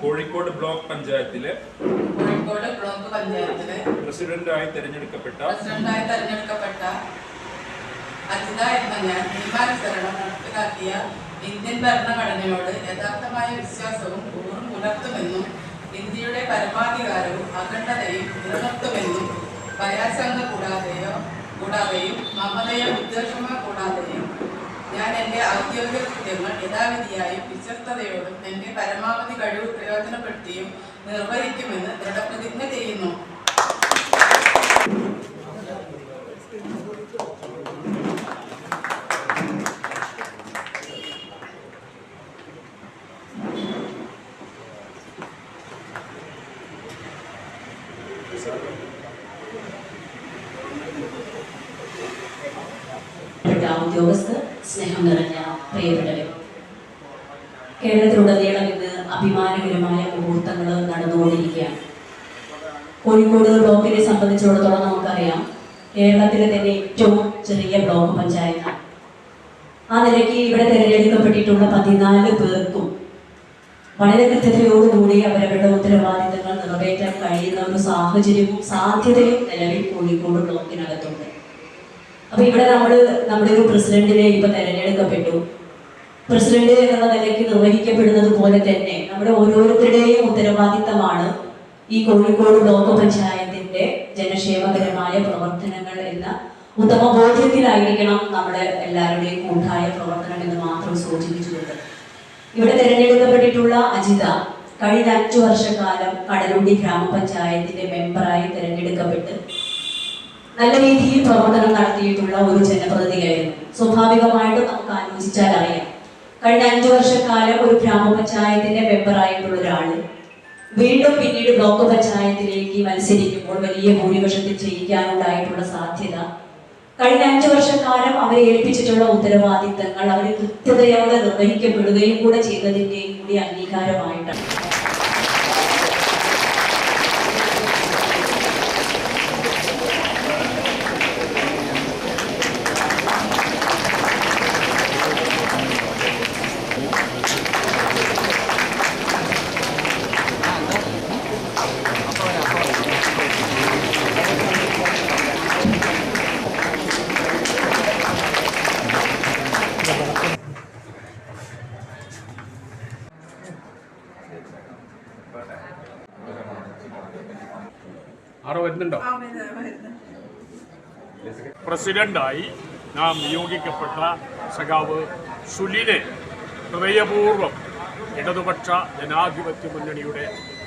Kozhikode block പഞ്ചായത്തിലെ Kozhikode block പഞ്ചായത്തിലെ പ്രസിഡന്റായി തെരഞ്ഞെടുക്കപ്പെട്ട പ്രസിഡന്റായി തെരഞ്ഞെടുക്കപ്പെട്ട അജിത എന്ന ഞാൻ നിയമാനുസരണം നടപ്പിലാക്കിയ ഇന്ത്യൻ ഭരണഘടനയോട് യഥാർത്ഥമായ വിശ്വാസവും കൂറും പുലർത്തുമെന്നും ഇന്ത്യയുടെ പരമാധികാരവും അഖണ്ഡതയും നിലനിർത്തുമെന്നും ഭയാശങ്ക കൂടാതെയോ കൂടാതെയും മമതയോ ഉദ്ദേശമോ കൂടാതെയും ഞാൻ എന്റെ ഔദ്യോഗിക കൃത്യങ്ങൾ യഥാവിധിയായും വിശ്വസ്തയോടും എന്റെ പരമാവധി കഴിവ് പ്രയോജനപ്പെടുത്തിയും നിർവഹിക്കുമെന്ന് ദൃഢപ്രതിജ്ഞ ചെയ്യുന്നു. ഔദ്യോഗസ്ഥർ സ്നേഹം നിറഞ്ഞ പ്രിയപ്പെട്ടവർ കേരളത്തിലുടനീളം ഇന്ന് അഭിമാനകരമായ മുഹൂർത്തങ്ങൾ നടന്നുകൊണ്ടിരിക്കുകയാണ്. കോഴിക്കോട് ബ്ലോക്കിനെ സംബന്ധിച്ചിടത്തോളം നമുക്കറിയാം കേരളത്തിലെ തന്നെ ഏറ്റവും ചെറിയ ബ്ലോക്ക് പഞ്ചായത്താണ്. ആ നിലയ്ക്ക് ഇവിടെ തിരഞ്ഞെടുക്കപ്പെട്ടിട്ടുള്ള പതിനാല് പേർക്കും വളരെ കൃത്യതയോടുകൂടി അവരവരുടെ ഉത്തരവാദിത്തങ്ങൾ നിറവേറ്റാൻ കഴിയുന്ന ഒരു സാഹചര്യവും സാധ്യതയും നിലവിൽ കോഴിക്കോട് ബ്ലോക്കിനകത്തുണ്ട്. അപ്പൊ ഇവിടെ നമ്മൾ നമ്മുടെ ഒരു പ്രസിഡന്റിനെ ഇപ്പൊ തെരഞ്ഞെടുക്കപ്പെട്ടു. പ്രസിഡന്റ് എന്ന നിലയ്ക്ക് നിർവഹിക്കപ്പെടുന്നത് പോലെ തന്നെ നമ്മുടെ ഓരോരുത്തരുടെയും ഉത്തരവാദിത്തമാണ് ഈ കോഴിക്കോട് ബ്ലോക്ക് പഞ്ചായത്തിന്റെ ജനക്ഷേമകരമായ പ്രവർത്തനങ്ങൾ എന്ന ഉത്തമ ബോധ്യത്തിലായിരിക്കണം നമ്മുടെ എല്ലാവരുടെയും കൂട്ടായ പ്രവർത്തനം എന്ന് മാത്രം സൂചിപ്പിച്ചുകൊണ്ട് ഇവിടെ തിരഞ്ഞെടുക്കപ്പെട്ടിട്ടുള്ള അജിത കഴിഞ്ഞ അഞ്ചു വർഷക്കാലം കടലുണ്ടി ഗ്രാമപഞ്ചായത്തിന്റെ മെമ്പറായി തെരഞ്ഞെടുക്കപ്പെട്ട് നല്ല രീതിയിൽ പ്രവർത്തനം നടത്തിയിട്ടുള്ള ഒരു ജനപ്രതിനിധിയായിരുന്നു. സ്വാഭാവികമായിട്ടും നമുക്ക് ആലോചിച്ചാൽ അറിയാം. കഴിഞ്ഞ അഞ്ചു വർഷക്കാലം ഒരു ഗ്രാമപഞ്ചായത്തിന്റെ മെമ്പറായിട്ടുള്ള ഒരാൾ വീണ്ടും പിന്നീട് ബ്ലോക്ക് പഞ്ചായത്തിലേക്ക് മത്സരിക്കുമ്പോൾ വലിയ ഭൂരിപക്ഷത്തിൽ ജയിക്കാനുണ്ടായിട്ടുള്ള സാധ്യത. കഴിഞ്ഞ അഞ്ചു വർഷക്കാലം അവരെ ഏൽപ്പിച്ചിട്ടുള്ള ഉത്തരവാദിത്തങ്ങൾ അവർ കൃത്യതയോടെ നിർവഹിക്കപ്പെടുകയും കൂടെ ചെയ്തതിന്റെയും കൂടി അംഗീകാരമായിട്ടാണ്. പ്രസിഡന്റായി നാം നിയോഗിക്കപ്പെട്ട സഖാവ് സുലിനെ ഹൃദയപൂർവം ഇടതുപക്ഷ ജനാധിപത്യ മുന്നണിയുടെ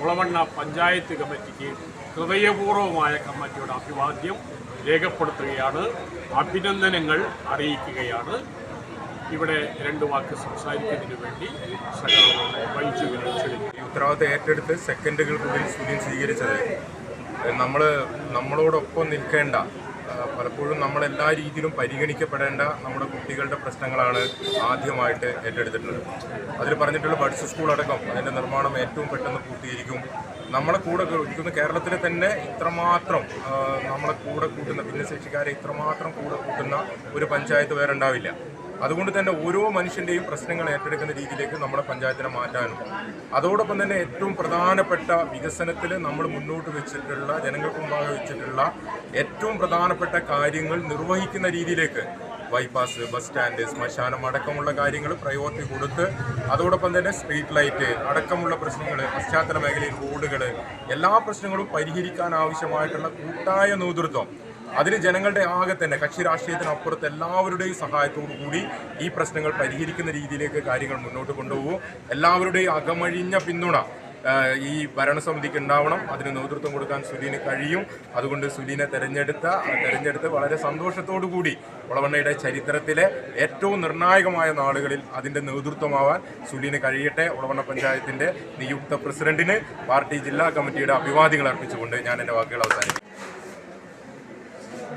ഉളവണ്ണ പഞ്ചായത്ത് കമ്മിറ്റിക്ക് ഹൃദയപൂർവമായ കമ്മിറ്റിയുടെ അഭിവാദ്യം രേഖപ്പെടുത്തുകയാണ് അഭിനന്ദനങ്ങൾ അറിയിക്കുകയാണ്. ഇവിടെ രണ്ട് വാക്ക് സംസാരിക്കുന്നതിന് വേണ്ടി സഖാവ് ഈ ഉത്തരവാദിത്തം ഏറ്റെടുത്ത് സെക്കൻഡുകൾക്കുള്ളിൽ സുനിൽ സ്വീകരിച്ചത് നമ്മൾ നമ്മളോടൊപ്പം നിൽക്കേണ്ട പലപ്പോഴും നമ്മളെല്ലാ രീതിയിലും പരിഗണിക്കപ്പെടേണ്ട നമ്മുടെ കുട്ടികളുടെ പ്രശ്നങ്ങളാണ് ആദ്യമായിട്ട് ഏറ്റെടുത്തിട്ടുള്ളത്. അതിൽ പറഞ്ഞിട്ടുള്ള ബഡ്സ് സ്കൂൾ അടക്കം അതിന്റെ നിർമ്മാണം ഏറ്റവും പെട്ടെന്ന് പൂർത്തീകരിക്കും. നമ്മളെ കൂടെ ഇരിക്കുന്ന കേരളത്തിലെ തന്നെ ഇത്രമാത്രം നമ്മളെ കൂടെ കൂട്ടുന്ന ഭിന്നശേഷിക്കാരെ ഇത്രമാത്രം കൂടെ കൂട്ടുന്ന ഒരു പഞ്ചായത്ത് വേറെ ഉണ്ടാവില്ല. അതുകൊണ്ട് തന്നെ ഓരോ മനുഷ്യന്റെയും പ്രശ്നങ്ങൾ ഏറ്റെടുക്കുന്ന രീതിയിലേക്ക് നമ്മുടെ പഞ്ചായത്തിനെ മാറ്റാനും. അതോടൊപ്പം തന്നെ ഏറ്റവും പ്രധാനപ്പെട്ട വികസനത്തിൽ നമ്മൾ മുന്നോട്ട് വെച്ചിട്ടുള്ള ജനങ്ങൾക്ക് മുമ്പാകെ വെച്ചിട്ടുള്ള ഏറ്റവും പ്രധാനപ്പെട്ട കാര്യങ്ങൾ നിർവഹിക്കുന്ന രീതിയിലേക്ക് ബൈപ്പാസ് ബസ് സ്റ്റാൻഡ് ശ്മശാനം അടക്കമുള്ള കാര്യങ്ങൾ പ്രയോറിറ്റി കൊടുത്ത് അതോടൊപ്പം തന്നെ സ്ട്രീറ്റ് ലൈറ്റ് അടക്കമുള്ള പ്രശ്നങ്ങൾ പശ്ചാത്തല മേഖലയിൽ റോഡുകൾ എല്ലാ പ്രശ്നങ്ങളും പരിഹരിക്കാൻ ആവശ്യമായിട്ടുള്ള കൂട്ടായ നേതൃത്വം അതിന് ജനങ്ങളുടെ ആകെ തന്നെ കക്ഷി രാഷ്ട്രീയത്തിനപ്പുറത്ത് എല്ലാവരുടെയും സഹായത്തോടു കൂടി ഈ പ്രശ്നങ്ങൾ പരിഹരിക്കുന്ന രീതിയിലേക്ക് കാര്യങ്ങൾ മുന്നോട്ട് കൊണ്ടുപോകും. എല്ലാവരുടെയും അകമഴിഞ്ഞ പിന്തുണ ഈ ഭരണസമിതിക്ക് ഉണ്ടാവണം. അതിന് നേതൃത്വം കൊടുക്കാൻ സുലീന് കഴിയും. അതുകൊണ്ട് സുലീനെ തെരഞ്ഞെടുത്ത തെരഞ്ഞെടുത്ത് വളരെ സന്തോഷത്തോടു കൂടി ഒളവണ്ണയുടെ ചരിത്രത്തിലെ ഏറ്റവും നിർണായകമായ നാളുകളിൽ അതിന്റെ നേതൃത്വമാവാൻ സുലീന് കഴിയട്ടെ. ഒളവണ്ണ പഞ്ചായത്തിന്റെ നിയുക്ത പ്രസിഡന്റിന് പാർട്ടി ജില്ലാ കമ്മിറ്റിയുടെ അഭിവാദ്യങ്ങൾ അർപ്പിച്ചുകൊണ്ട് ഞാൻ എന്റെ വാക്കുകൾ അവസാനിപ്പിക്കും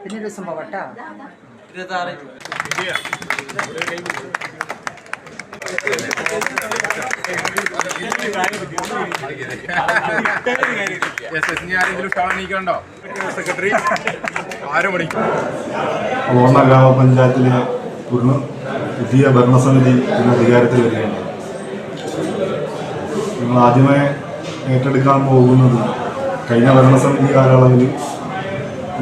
പിന്നെ ഒരു ദിവസം പോകട്ടോ യെസ് ഇനി ആരെങ്കിലും ഷാൾ നീക്കണ്ടോ സെക്രട്ടറി. ആറ് മണിക്ക് ഓണ ഗ്രാമപഞ്ചായത്തിലെ പുതിയ ഭരണസമിതി ഇന്ന് അധികാരത്തിൽ വരികയാണ്. നിങ്ങൾ ആദ്യമായി ഏറ്റെടുക്കാൻ പോകുന്നത് കഴിഞ്ഞ ഭരണസമിതി കാലയളവിൽ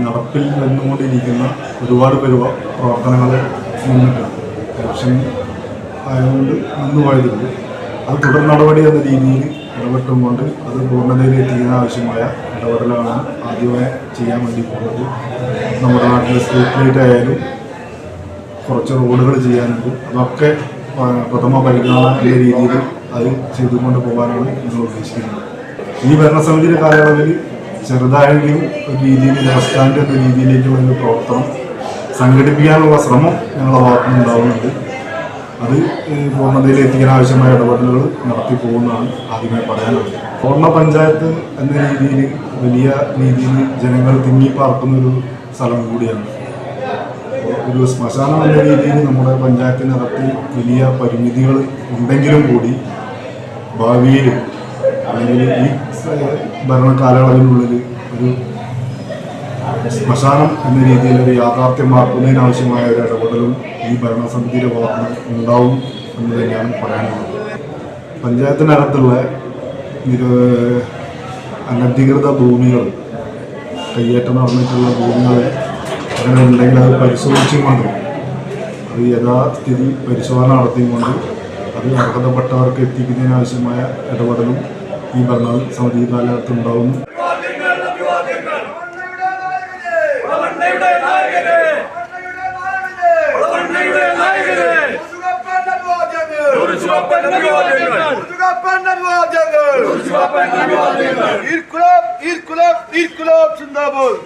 നടപ്പിൽ വന്നുകൊണ്ടിരിക്കുന്ന ഒരുപാട് പരിവ പ്രവർത്തനങ്ങൾ നിന്നിട്ട് ഇലക്ഷൻ ആയതുകൊണ്ട് നിന്നുപോയതുണ്ട് അത് തുടർ നടപടി എന്ന രീതിയിൽ ഇടപെട്ടുകൊണ്ട് അത് പൂർണതയിൽ എത്തിക്കുന്ന ആവശ്യമായ ഇടപെടലാണ് ആദ്യമായി ചെയ്യാൻ വേണ്ടി പോകുന്നത്. നമ്മുടെ നാട്ടിലെ സ്ട്രീറ്റ് ലൈറ്റ് ആയാലും കുറച്ച് റോഡുകൾ ചെയ്യാനുണ്ട്. അതൊക്കെ പ്രഥമ പരിഗണന എന്ന രീതിയിൽ അത് ചെയ്തുകൊണ്ട് പോകാനാണ് ഞങ്ങൾ ഉദ്ദേശിക്കുന്നത്. ഈ ഭരണസമിതിയുടെ കാലയളവിൽ ചെറുതായെങ്കിലും ഒരു രീതിയിൽ ബസ് സ്റ്റാൻഡ് എന്ന രീതിയിലേക്കുള്ള ഒരു പ്രവർത്തനം സംഘടിപ്പിക്കാനുള്ള ശ്രമം ഞങ്ങളുടെ ഭാഗത്തുനിന്ന് ഉണ്ടാവുന്നുണ്ട് അത് പൂർണതയിൽ എത്തിക്കാൻ ആവശ്യമായ ഇടപെടലുകൾ നടത്തി പോകുന്നതാണ് ആദ്യമായി പറയാനുള്ളത്. പൂർണ പഞ്ചായത്ത് എന്ന രീതിയിൽ വലിയ രീതിയിൽ ജനങ്ങൾ തിങ്ങിപ്പാർക്കുന്ന ഒരു സ്ഥലം കൂടിയാണ്. ഒരു ശ്മശാനം എന്ന രീതിയിൽ നമ്മുടെ പഞ്ചായത്തിനകത്ത് വലിയ പരിമിതികൾ ഉണ്ടെങ്കിലും കൂടി ഭാവിയിൽ അല്ലെങ്കിൽ ഈ ഭരണ കാലയളവിനുള്ളിൽ ഒരു ശ്മശാനം എന്ന രീതിയിൽ ഒരു യാഥാർത്ഥ്യമാക്കുന്നതിനാവശ്യമായ ഒരു ഇടപെടലും ഈ ഭരണസമിതിയുടെ ഭാഗത്ത് ഉണ്ടാവും എന്ന് തന്നെയാണ് പറയാനുള്ളത്. പഞ്ചായത്തിനകത്തുള്ള അനധികൃത ഭൂമികൾ കയ്യേറ്റം നടന്നിട്ടുള്ള ഭൂമികൾ അങ്ങനെ ഉണ്ടെങ്കിൽ അത് പരിശോധിച്ചും കൊണ്ട് അത് യഥാസ്ഥിതി പരിശോധന നടത്തിയും കൊണ്ട് അത് അർഹതപ്പെട്ടവർക്ക് എത്തിക്കുന്നതിനാവശ്യമായ ഇടപെടലും ഈ ഭരണ സമിതി കാലഘട്ടത്തിൽ ഉണ്ടാവുന്നു İlk kulak, ilk kulak, ilk kulak içinde bu.